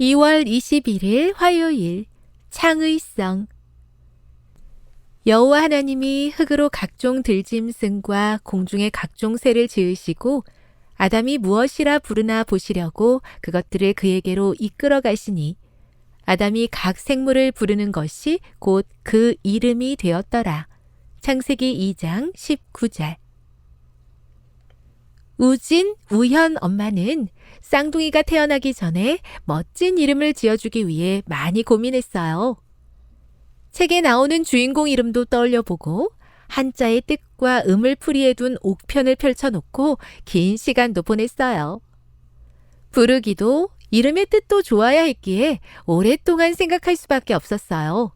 2월 21일 화요일 창의성 여호와 하나님이 흙으로 각종 들짐승과 공중의 각종 새를 지으시고 아담이 무엇이라 부르나 보시려고 그것들을 그에게로 이끌어 가시니 아담이 각 생물을 부르는 것이 곧 그 이름이 되었더라. 창세기 2장 19절 우진, 우현 엄마는 쌍둥이가 태어나기 전에 멋진 이름을 지어주기 위해 많이 고민했어요. 책에 나오는 주인공 이름도 떠올려 보고 한자의 뜻과 음을 풀이해 둔 옥편을 펼쳐놓고 긴 시간도 보냈어요. 부르기도 이름의 뜻도 좋아야 했기에 오랫동안 생각할 수밖에 없었어요.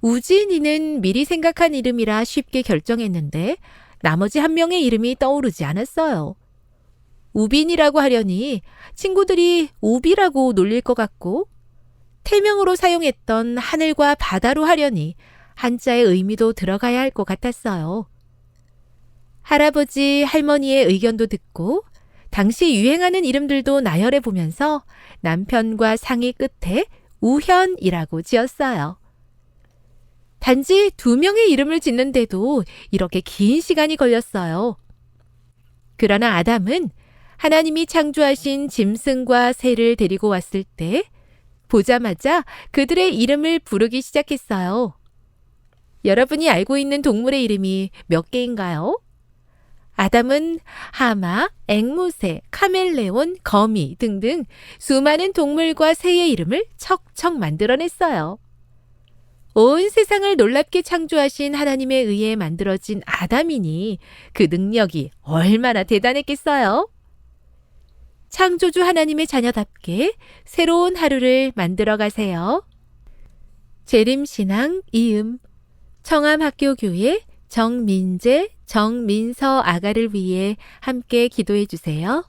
우진이는 미리 생각한 이름이라 쉽게 결정했는데 나머지 한 명의 이름이 떠오르지 않았어요. 우빈이라고 하려니 친구들이 우비라고 놀릴 것 같고 태명으로 사용했던 하늘과 바다로 하려니 한자의 의미도 들어가야 할 것 같았어요. 할아버지, 할머니의 의견도 듣고 당시 유행하는 이름들도 나열해 보면서 남편과 상의 끝에 우현이라고 지었어요. 단지 두 명의 이름을 짓는데도 이렇게 긴 시간이 걸렸어요. 그러나 아담은 하나님이 창조하신 짐승과 새를 데리고 왔을 때 보자마자 그들의 이름을 부르기 시작했어요. 여러분이 알고 있는 동물의 이름이 몇 개인가요? 아담은 하마, 앵무새, 카멜레온, 거미 등등 수많은 동물과 새의 이름을 척척 만들어냈어요. 온 세상을 놀랍게 창조하신 하나님에 의해 만들어진 아담이니 그 능력이 얼마나 대단했겠어요? 창조주 하나님의 자녀답게 새로운 하루를 만들어 가세요. 재림신앙 이음 청암학교교회 정민재, 정민서 아가를 위해 함께 기도해 주세요.